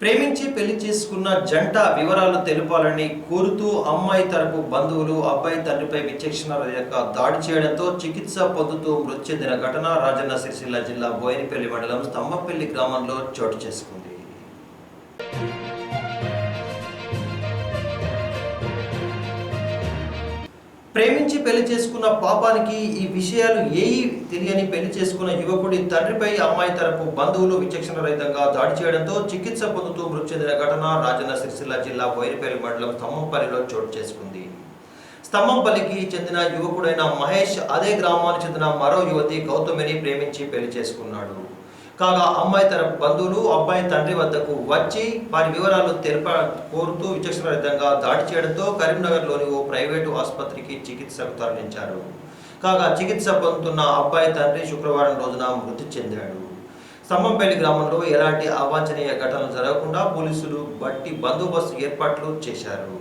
ప్రేమించి పెళ్ళి చేసుకున్న జంట వివరాలు తెలపాలని కోరుతూ అమ్మాయి తరపు బంధువులు అబ్బాయి తండ్రిపై విచక్షణ లేక దాడి చేయడంతో చికిత్స పొందుతూ మృతి చెందిన ఘటన రాజన్న సిరిసిల్ల జిల్లా బోయినపల్లి మండలం స్తంభపల్లి గ్రామంలో చోటు చేసుకుంది. ప్రేమించి పెళ్ళి చేసుకున్న పాపానికి ఈ విషయాలు ఏవి తెలియని పెళ్ళి చేసుకున్న యువకుడి తండ్రిపై అమ్మాయి తరపు బంధువులు విచక్షణ రహితంగా దాడి చేయడంతో చికిత్స పొందుతూ మృతి చెందిన ఘటన రాజన్న సిరిసిల్ల జిల్లా బోయినపల్లి మండలం స్తంభంపల్లిలో చోటు చేసుకుంది. స్తంభంపల్లికి చెందిన యువకుడైన మహేష్ అదే గ్రామానికి చెందిన మరో యువతి గౌతమిని ప్రేమించి పెళ్ళి చేసుకున్నాడు. కాగా అమ్మాయి తరపు బంధువులు అబ్బాయి తండ్రి వద్దకు వచ్చి వారి వివరాలు తెలప కోరుతూ విచక్షణరహితంగా దాడి చేయడంతో కరీంనగర్లోని ఓ ప్రైవేటు ఆసుపత్రికి చికిత్సకు తరలించారు. కాగా చికిత్స పొందుతున్న అబ్బాయి తండ్రి శుక్రవారం రోజున మృతి చెందాడు. స్తంభంపల్లి గ్రామంలో ఎలాంటి అవాంఛనీయ ఘటనలు జరగకుండా పోలీసులు బట్టి బందోబస్తు ఏర్పాట్లు చేశారు.